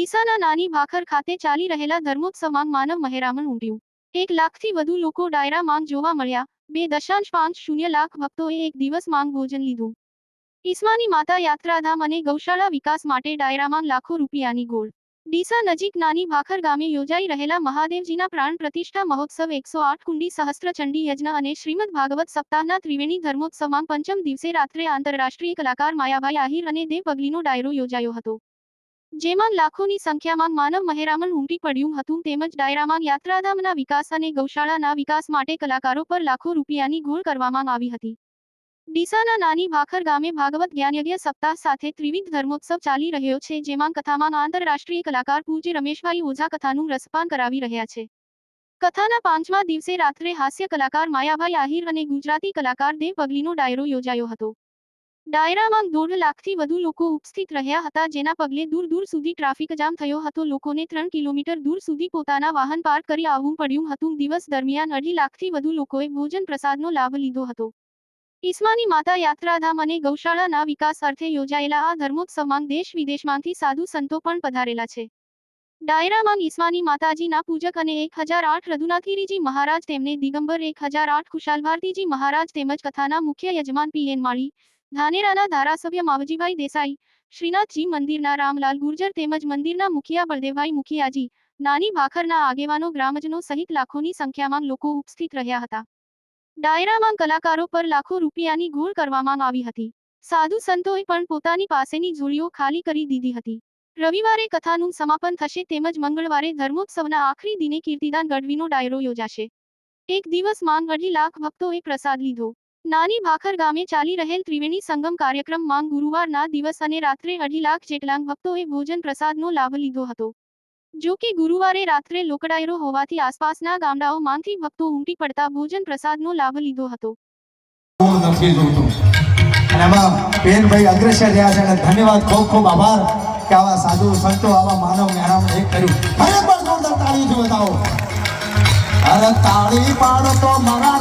ડીસાના નાની ભાખર ખાતે ચાલી રહેલા ધર્મોત્સવમાં માનવ મહેરામણ ઉમટ્યું. એક લાખથી વધુ લોકો ડાયરા માંગ જોવા મળ્યા. બે દશાંશ પાંચ શૂન્ય લાખ ભક્તોએ એક દિવસ માંગ ભોજન લીધું. ઈસ્માની માતા યાત્રાધામ અને ગૌશાળા વિકાસ માટે ડાયરામાં લાખો રૂપિયાની ગોળ. ડીસા નજીક નાની ભાખર ગામે યોજાઈ રહેલા મહાદેવજીના પ્રાણ પ્રતિષ્ઠા મહોત્સવ એકસો આઠ કુંડી સહસ્ત્ર ચંડી યજ્ઞ અને શ્રીમદ ભાગવત સપ્તાહના ત્રિવેણી ધર્મોત્સવમાં પંચમ દિવસે રાત્રે આંતરરાષ્ટ્રીય કલાકાર માયાભાઈ આહિર અને દેવ પગલીનો ડાયરો યોજાયો હતો. જેમાં લાખોની સંખ્યામાં માનવ મહેરામણ ઉમટી પડ્યું હતું તેમજ ડાયરામાં યાત્રાધામના વિકાસ અને ગૌશાળાના વિકાસ માટે કલાકારો પર લાખો રૂપિયાની ઘોળ કરવામાં આવી હતી. ડીસાના નાની ભાખર ગામે ભાગવત જ્ઞાનયજ્ઞ સપ્તાહ સાથે ત્રિવિધ ધર્મોત્સવ ચાલી રહ્યો છે, જેમાં કથામાં આંતરરાષ્ટ્રીય કલાકાર પૂજ્ય રમેશભાઈ ઓઝા કથાનું રસપાન કરાવી રહ્યા છે. કથાના પાંચમા દિવસે રાત્રે હાસ્ય કલાકાર માયાભાઈ આહિર અને ગુજરાતી કલાકાર દેવ પગલીનો ડાયરો યોજાયો હતો. ડાયરામાં દોઢ લાખથી વધુ લોકો ઉપસ્થિત રહ્યા હતા, જેના પગલે દૂર દૂર સુધી ટ્રાફિક જામ થયો હતો. લોકોને ત્રણ કિલોમીટર દૂર સુધી પોતાના વાહન પાર્ક કરી આવવું પડ્યું હતું. દિવસ દરમિયાન અઢી લાખથી વધુ લોકોએ ભોજન પ્રસાદનો લાભ લીધો હતો. ઈસ્માની માતા યાત્રાધામ અને ગૌશાળાના વિકાસ અર્થે યોજાયેલા આ ધર્મોત્સવમાં દેશ વિદેશમાંથી સાધુ સંતો પણ પધારેલા છે. ડાયરામાં ઈસ્માની માતાજીના પૂજક અને એક હજાર આઠ રઘુનાથગીરીજી મહારાજ તેમને દિગંબર, એક હજાર આઠ ખુશાલ ભારતીજી મહારાજ તેમજ કથાના મુખ્ય યજમાન પીએન માળી ધાનેરાના ધારાસભ્ય માવજીભાઈ દેસાઈ શ્રીનાથજી મંદિરના રામલાલ ગુર્જર તેમજ મંદિરના મુખિયા બળદેવભાઈ મુખિયાજી, નાની ભાખરના આગેવાનો ગ્રામજનો સહિત લાખોની સંખ્યામાં લોકો ઉપસ્થિત રહ્યા હતા. ડાયરામાં કલાકારો પર લાખો રૂપિયાની ગોળ કરવામાં આવી હતી. સાધુ સંતોએ પણ પોતાની પાસેની ઝૂળીઓ ખાલી કરી દીધી હતી. રવિવારે કથાનું સમાપન થશે તેમજ મંગળવારે ધર્મોત્સવના આખરી દિને કીર્તિદાન ગઢવીનો ડાયરો યોજાશે. એક દિવસ માંગ અઢી લાખ ભક્તોએ પ્રસાદ લીધો. નાની ભાખર ગામે ચાલી રહેલ ત્રિવેણી સંગમ કાર્યક્રમમાં ગુરુવારના દિવસ અને રાત્રે અઢી લાખ જેટલાંગ ભક્તોએ ભોજન પ્રસાદનો લાભ લીધો હતો. જો કે ગુરુવારે રાત્રે લોકડાયરો હોવાથી આસપાસના ગામડાઓમાંથી ભક્તો ઉમટી પડતા ભોજન પ્રસાદનો લાભ લીધો હતો. બેનભાઈ અગ્રેસર રહ્યા છે અને ધન્યવાદ, ખૂબ ખૂબ આભાર કે આવા સાધુ સંતો, આવા માનવ મહેરામણ એક કર્યું. જોરદાર તાળીથી બતાવો અરે તાળી પાડો તો મારા